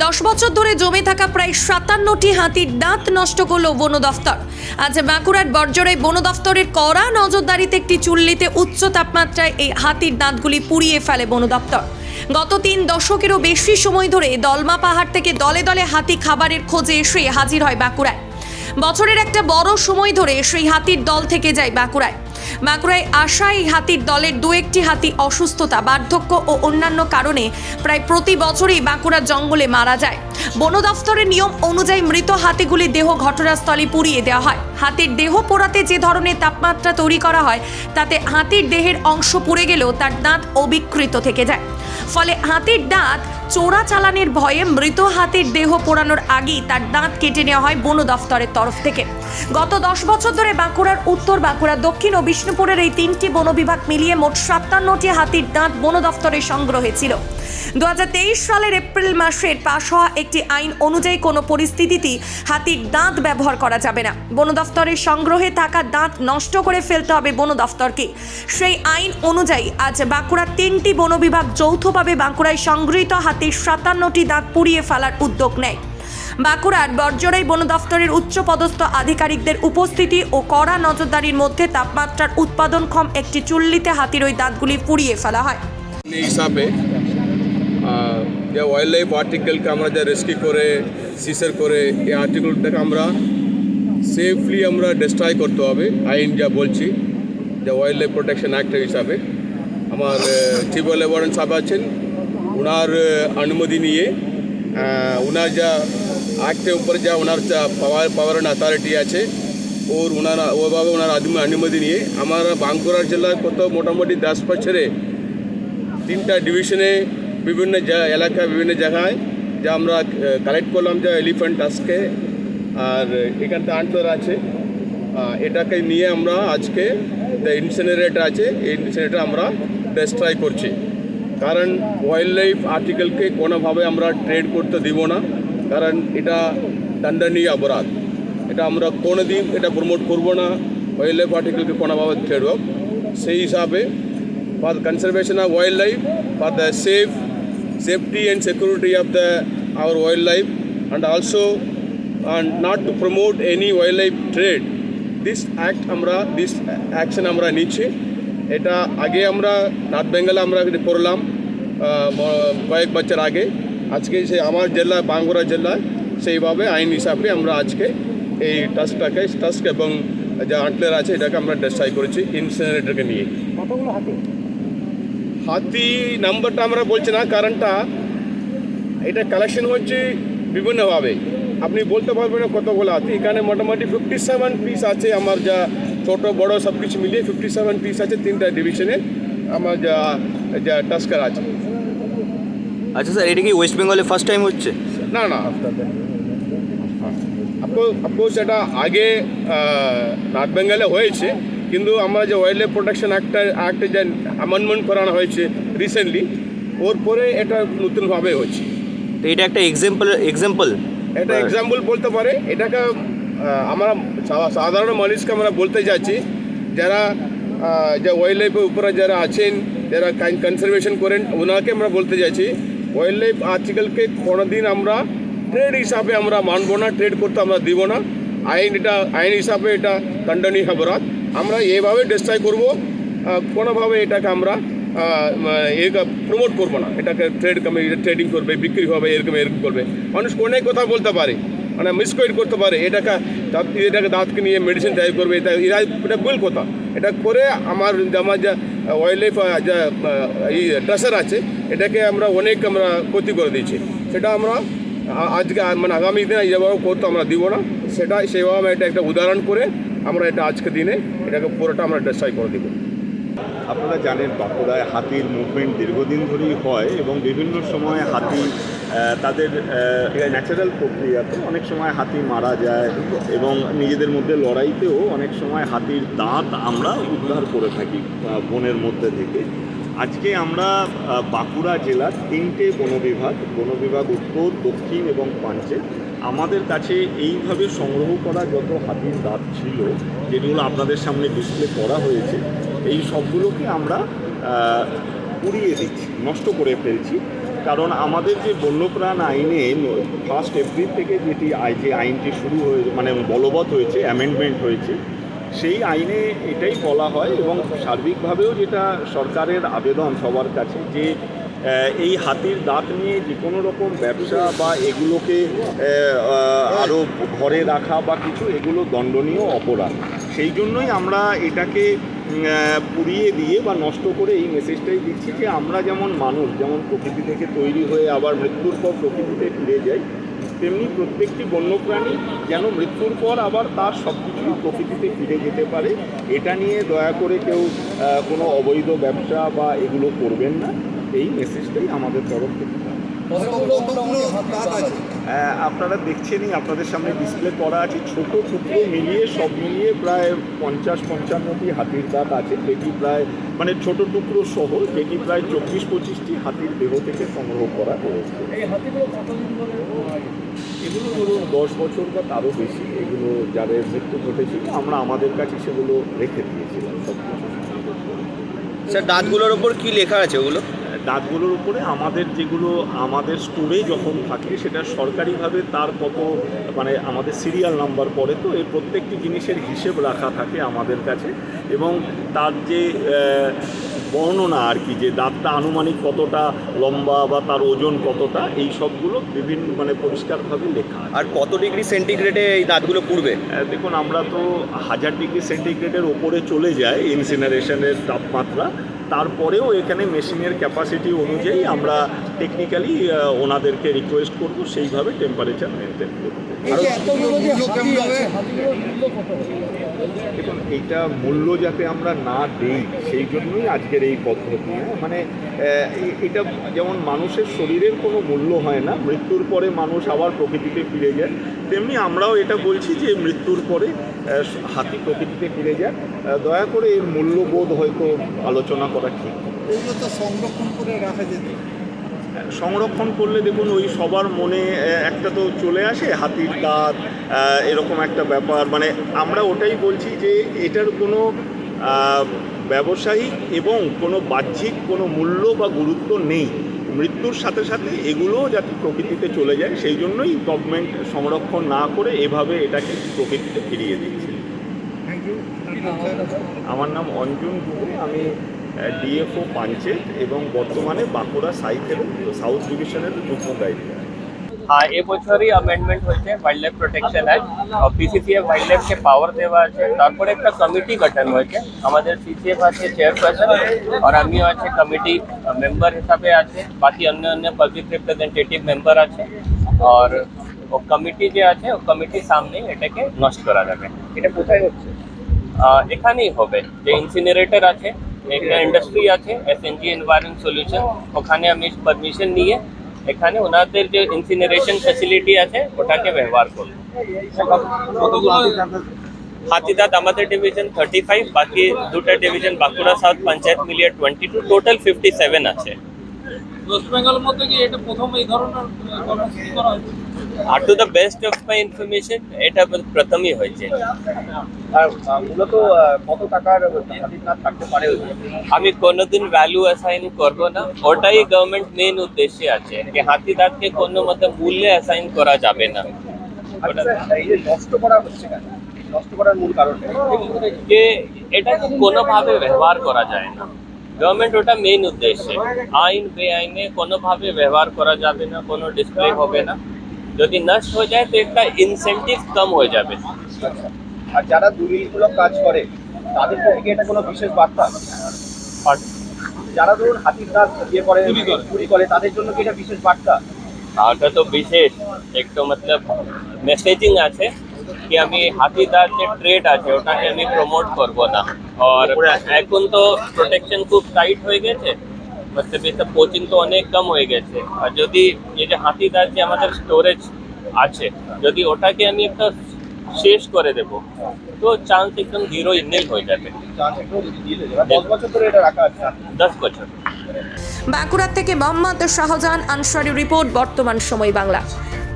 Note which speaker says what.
Speaker 1: দশ বছর ধরে জমে থাকা প্রায় সাতান্নটি হাতির দাঁত নষ্ট করল বন দফতর। আজ বাঁকুড়ার বর্জরে বন দফতরের কড়া নজরদারিতে একটি চুল্লিতে উচ্চ তাপমাত্রায় এই হাতির দাঁতগুলি পুড়িয়ে ফেলে বন দফতর। গত তিন দশকেরও বেশি সময় ধরে দলমা পাহাড় থেকে দলে দলে হাতি খাবারের খোঁজে এসে হাজির হয় বাঁকুড়ায়। বছরের একটা বড় সময় ধরে সেই হাতির দল থেকে যায় বাঁকুড়ায়। বাঁকুড়ায় আশা এই হাতির দলের দু একটি হাতি অসুস্থতা, বার্ধক্য ও অন্যান্য কারণে প্রায় প্রতি বছরই বাঁকুড়া জঙ্গলে মারা যায়। বন দফতরের নিয়ম অনুযায়ী মৃত হাতিগুলি দেহ ঘটনাস্থলে পুড়িয়ে দেওয়া হয়। হাতির দেহ পোড়াতে যে ধরনের তাপমাত্রা তৈরি করা হয়, তাতে হাতির দেহের অংশ পুড়ে গেলেও তার দাঁত অবিকৃত থেকে যায়। ফলে হাতির দাঁত চোরা চালানের ভয়ে মৃত হাতির দেহ পোড়ানোর আগেই তার দাঁত কেটে নেওয়া হয় বন দফতরের তরফ থেকে। গত দশ বছর ধরে বাঁকুড়ার উত্তর বাঁকুড়া, দক্ষিণ ও বিষ্ণুপুরের এই তিনটি বন বিভাগ মিলিয়ে মোট সাতান্নটি হাতির দাঁত বন দফতরে সংগ্রহে ছিল। দু হাজার তেইশ সালের এপ্রিল মাসের পাশ হওয়া একটি আইন অনুযায়ী কোনো পরিস্থিতিতেই হাতির দাঁত ব্যবহার করা যাবে না। বন দফতরের সংগ্রহে থাকা দাঁত নষ্ট করে ফেলতে হবে বন দফতরকে। সেই আইন অনুযায়ী আজ বাঁকুড়ার তিনটি বন বিভাগ যৌথভাবে বাঁকুড়ায় সংগৃহীত হাতির সাতান্নটি দাঁত পুড়িয়ে ফেলার উদ্যোগ নেয়। বাঁকুড়ার বর্জরাই বন দফতরের উচ্চপদস্থ আধিকারিকদের উপস্থিতি ও কড়া নজরদারির মধ্যে তাপমাত্রার উৎপাদনক্ষম একটি চুল্লিতে হাতির ওই দাঁতগুলি পুড়িয়ে ফেলা হয়।
Speaker 2: হিসাবে যে ওয়াইল্ড লাইফ আর্টিকেলকে আমরা যা রেস্কিউ করে সিসার করে, এই আর্টিকেলটাকে আমরা সেফলি আমরা ডিস্ট্রয় করতে হবে আইন যা বলছি, যে ওয়াইল্ড লাইফ প্রোটেকশন অ্যাক্ট হিসাবে। আমার চিফ লেবারেন্ট সাহেব আছেন ওনার অনুমতি নিয়ে ওনার যা অ্যাক্টের উপরে যা ওনার যা পাওয়ার পাওয়ার অ্যান্ড অথরিটি আছে, ওর ওনারা ওভাবে ওনার অনুমতি নিয়ে, আমার বাঁকুড়া জেলার কত মোটামুটি দশ বছরে তিনটা ডিভিশনে বিভিন্ন জা- এলাকা বিভিন্ন জায়গায় যা আমরা কালেক্ট করলাম যে এলিফ্যান্ট টাস্কে আর এখানটা আন্টলার আছে। এটাকে নিয়ে আমরা আজকে ইনসিনারেটার আছে। এই ইনসিনারেটার আমরা ডিস্ট্রয় করছি। কারণ ওয়াইল্ড লাইফ আর্টিকেলকে কোনোভাবে আমরা ট্রেড করতে দিব না। কারণ এটা দণ্ডনীয় অপরাধ। এটা আমরা কোনো দিন এটা প্রমোট করব না। ওয়াইল্ড লাইফ আর্টিকেলকে কোনোভাবে ট্রেড হোক। সেই হিসাবে for the conservation wildlife for the safe safety and security of the our wildlife, and also and not to promote any wildlife trade. This act আমরা this action আমরা নিচ্ছি এটা আগে আমরা নর্থ বেঙ্গলে আমরা করলাম কয়েক বছর আগে। আজকে সে আমার জেলা বাঁকুড়া জেলায় সেইভাবে আইন হিসাবে আমরা আজকে এই টাস্কটাকে টাস্ক এবং যা আন্টলের আছে এটাকে আমরা ডিস্ট্রয় করেছি ইনসিনারেটরকে নিয়ে।
Speaker 3: কতগুলো হাতে?
Speaker 2: হাতি নাম্বারটা আমরা বলছি না কারণটা এটা কালেকশন হচ্ছে বিভিন্নভাবে। আপনি বলতে পারবেন না কতগুলো হাতি। এখানে মোটামুটি ফিফটি সেভেন পিস আছে আমার যা ছোট বড় সব কিছু মিলিয়ে ফিফটি সেভেন পিস আছে তিনটা ডিভিশনে আমার যা যা টাস্কার আছে।
Speaker 4: আচ্ছা স্যার এটা কি ওয়েস্ট বেঙ্গলে ফার্স্ট টাইম হচ্ছে?
Speaker 2: না না। অফকোর্স এটা আগে নর্থ বেঙ্গলে হয়েছে। কিন্তু আমরা যে ওয়াইল্ড লাইফ প্রোটেকশন অ্যাক্টটা অ্যাক্টে যে অ্যামেন্ডমেন্ট করানো হয়েছে রিসেন্টলি ওর পরে এটা নতুনভাবে হচ্ছে।
Speaker 4: তো এটা একটা এক্সাম্পল এক্সাম্পল
Speaker 2: এটা এক্সাম্পল বলতে পারে এটাকে আমরা সাধারণ মানুষকে আমরা বলতে যাচ্ছি যারা যে ওয়াইল্ড লাইফের উপরে যারা আছেন যারা কনজারভেশন করেন ওনাকে আমরা বলতে যাচ্ছি ওয়াইল্ড লাইফ আর্টিকেলকে কোনোদিন আমরা ট্রেড হিসাবে আমরা মানবো না ট্রেড করতে আমরা দিব না। আইন এটা আইন হিসাবে এটা দণ্ডনীয় অপরাধ। আমরা এভাবে ডিস্ট্রয় করব কোনোভাবে এটাকে আমরা প্রমোট করব না। এটাকে ট্রেড ট্রেডিং করবে, বিক্রি হবে, এরকম এরকম করবে। মানুষ অনেক কথা বলতে পারে মানে মিসকোয়েড করতে পারে, এটাকে দাঁত- এটাকে দাঁতকে নিয়ে মেডিসিন তৈরি করবে, এটা, এরা এটা ভুল কথা। এটা করে আমার আমার যা ওয়াইল্ড লাইফ যা এই ট্রেসার আছে, এটাকে আমরা অনেক আমরা ক্ষতি করে দিয়েছি। সেটা আমরা আজকে মানে আগামী দিনে যেভাবে করতে আমরা দিব না। সেটা, সেভাবে এটা একটা উদাহরণ করে আমরা এটা আজকে দিনে এটাকে পুরোটা আমরা ডিস্ট্রয় করে দেবো।
Speaker 5: আপনারা জানেন বাঁকুড়ায় হাতির মুভমেন্ট দীর্ঘদিন ধরেই হয় এবং বিভিন্ন সময় হাতি তাদের ন্যাচারাল প্রক্রিয়াতে অনেক সময় হাতি মারা যায় এবং নিজেদের মধ্যে লড়াইতেও অনেক সময় হাতির দাঁত আমরা উদ্ধার করে থাকি বনের মধ্যে থেকে। আজকে আমরা বাঁকুড়া জেলার তিনটে বনবিভাগ বনবিভাগ উত্তর, দক্ষিণ এবং পাঞ্চে। আমাদের কাছে এইভাবে সংগ্রহ করা যত হাতির দাঁত ছিল, যেগুলো আপনাদের সামনে ডিসপ্লে করা হয়েছে, এই সবগুলোকে আমরা উড়িয়ে দিচ্ছি, নষ্ট করে ফেলছি। কারণ আমাদের যে বন্যপ্রাণ আইনে ফার্স্ট এপ্রিল থেকে যেটি আই- যে আইনটি শুরু হয়ে মানে বলবৎ হয়েছে অ্যামেন্ডমেন্ট হয়েছে সেই আইনে এটাই বলা হয় এবং সার্বিকভাবেও যেটা সরকারের আবেদন সবার কাছে যে এই হাতির দাঁত নিয়ে যে কোনো রকম ব্যবসা বা এগুলোকে আরও ঘরে রাখা বা কিছু, এগুলো দণ্ডনীয় অপরাধ। সেই জন্যই আমরা এটাকে পুড়িয়ে দিয়ে বা নষ্ট করে এই মেসেজটাই দিচ্ছি যে আমরা যেমন মানুষ, যেমন প্রকৃতি থেকে তৈরি হয়ে আবার মৃত্যুর পর প্রকৃতিতে ফিরে যাই তেমনি প্রত্যেকটি বন্যপ্রাণী যেন মৃত্যুর পর আবার তার সব কিছুই প্রকৃতিতে ফিরে যেতে পারে। এটা নিয়ে দয়া করে কেউ কোনো অবৈধ ব্যবসা বা এগুলো করবেন না। এই মেসেজটাই আমাদের তরফ থেকে। আপনারা দেখছেনই আপনাদের সামনে ডিসপ্লে করা আছে। ছোট টুকরো মিলিয়ে সব মিলিয়ে প্রায় পঞ্চাশ পঞ্চান্নটি হাতির দাঁত আছে। যেটি প্রায় মানে ছোট টুকরো সহ যেটি প্রায় চব্বিশ পঁচিশটি হাতির দেহ থেকে সংগ্রহ করা হয়েছে। এগুলো ধরুন দশ বছর বা তারও বেশি এগুলো যাদের মৃত্যু ঘটেছিল আমরা আমাদের কাছে সেগুলো রেখে দিয়েছিলাম সব কিছু।
Speaker 4: স্যার দাঁতগুলোর ওপর কি লেখা আছে ওগুলো?
Speaker 5: দাঁতগুলোর উপরে আমাদের যেগুলো আমাদের স্টোরে যখন থাকে সেটা সরকারিভাবে তার কত মানে আমাদের সিরিয়াল নাম্বার পড়ে তো এই প্রত্যেকটি জিনিসের হিসেব রাখা থাকে আমাদের কাছে। এবং তার যে বর্ণনা আর কি যে দাঁতটা আনুমানিক কতটা লম্বা বা তার ওজন কতটা এই সবগুলো বিভিন্ন মানে পরিষ্কারভাবে লেখা
Speaker 4: আর কত ডিগ্রি সেন্টিগ্রেডে এই দাঁতগুলো পুড়বে?
Speaker 5: দেখুন আমরা তো হাজার ডিগ্রি সেন্টিগ্রেডের ওপরে চলে যাই ইনসিনারেশনের তাপমাত্রা। তারপরেও এখানে মেশিনের ক্যাপাসিটি অনুযায়ী আমরা টেকনিক্যালি ওনাদেরকে রিকোয়েস্ট করব সেইভাবে টেম্পারেচার মেনটেন করতে। দেখুন, এইটা মূল্য যাতে আমরা না দেই, সেই জন্যই আজকের এই পদ্ধতি হ্যাঁ? মানে এটা যেমন মানুষের শরীরের কোনো মূল্য হয় না, মৃত্যুর পরে মানুষ আবার প্রকৃতিতে ফিরে যায়, তেমনি আমরাও এটা বলছি যে মৃত্যুর পরে হাতি প্রকৃতিতে ফিরে যায়। দয়া করে এর মূল্যবোধ হয়তো আলোচনা করা ঠিক।
Speaker 3: এগুলো তো সংরক্ষণ করে রাখা যেত।
Speaker 5: সংরক্ষণ করলে দেখুন ওই সবার মনে একটা তো চলে আসে হাতির দাঁত এরকম একটা ব্যাপার। মানে আমরা ওটাই বলছি যে এটার কোনো ব্যবসায়িক এবং কোনো বাহ্যিক কোনো মূল্য বা গুরুত্ব নেই। মৃত্যুর সাথে সাথে এগুলোও যাতে প্রকৃতিতে চলে যায় সেই জন্যই গভর্নমেন্ট সংরক্ষণ না করে এভাবে এটাকে প্রকৃতিতে ফিরিয়ে দিচ্ছে। আমার নাম অঞ্জন দুবে আমি ডিএফও পাঞ্চেত এবং বর্তমানে বাঁকুড়া সাইকেল সাউথ ডিভিশনের যুগ্ম দায়িত্ব
Speaker 6: হ্যাঁ এবছরই অ্যামেন্ডমেন্ট হয়েছে wildlife protection act PCCF ওয়াইল্ড লাইফকে পাওয়ার দেওয়া আছে। তারপরে একটা কমিটি গঠন হয়েছে। আমাদের সিসিএফ আছে চেয়ারপারসন আর আমিও আছে কমিটি মেম্বার হিসাবে আছে। বাকি অন্য অন্য পাবলিক রিপ্রেজেন্টেটিভ মেম্বার আছে। আর ও কমিটি যে আছে, ও কমিটির সামনে এটাকে নষ্ট করা যাবে। এটা কোথায় হচ্ছে? এখানেই হবে। যে ইনসিনারেটর আছে একটা ইন্ডাস্ট্রি আছে এসএনজি এনভায়রনমেন্ট সলিউশন ওখানে আমি পারমিশন নিয়ে এখানে ওনাদের যে ইনসিনারেশন ফ্যাসিলিটি আছে ওটাকে ব্যবহার করব। হাতিদাত আমাদের ডিভিশন থার্টি ফাইভ বাকি দুটা ডিভিশন বাঁকুড়া সাউথ পঞ্চায়েত মিলিয়ে twenty two total fifty seven আছে।
Speaker 7: ওয়েস্ট বেঙ্গলের মধ্যে কি এটা প্রথম এই ধরনের করা হয়েছে?
Speaker 6: আর to the best of my information এটা প্রথমই হয়েছে।
Speaker 4: আর মূলত কত টাকার থাকতে পারে
Speaker 6: আমি কোনোদিন ভ্যালু অ্যাসাইন করব না। ওটাই গভর্নমেন্ট মেন উদ্দেশ্যে আছে যে হাতিদাঁতকে কোনো মতো মূল্যে অ্যাসাইন করা যাবে না।
Speaker 4: যে নষ্ট করা হচ্ছে নষ্ট করার মূল কারণ
Speaker 6: যে এটাকে কোনোভাবে ব্যবহার করা যায় না। গভর্নমেন্ট ওটা মেন উদ্দেশ্যে। আইন বেআইনে কোনোভাবে ব্যবহার করা যাবে না কোনো ডিসপ্লে হবে না। যদি নষ্ট হয়ে যায় তো একটা ইনসেন্টিভ কম হয়ে যাবে।
Speaker 4: আর যারা দুর্নীতিমূলক কাজ করে তাদের থেকে এটা কোনো বিশেষ বার্তা? যারা ধরুন হাতির দাঁত ইয়ে করে
Speaker 7: চুরি করে।
Speaker 4: তাদের জন্য কি এটা বিশেষ বার্তা?
Speaker 6: ওটা তো বিশেষ এক তো মতলব মেসেজিং আছে কি আমি হাতিদার যে ট্রেড আছে ওটাকে আমি প্রমোট করব না। আর এখন তো প্রোটেকশন খুব টাইট হয়ে গেছে। মতলব এটা কোচিং তো অনেক কম হয়ে গেছে। আর যদি এই যে হাতিদার যে আমাদের স্টোরেজ আছে যদি ওটাকে আমি একটা শেষ করে দেব তো চান্স একদম জিরো ইনেল হয়ে যাবে।
Speaker 4: দশ বছর ধরে এটা রাখা আছে।
Speaker 6: দশ বছর।
Speaker 1: বাঁকুড়ার থেকে মোহাম্মদ শাহজাহান আনসারি রিপোর্ট বর্তমান সময় বাংলা।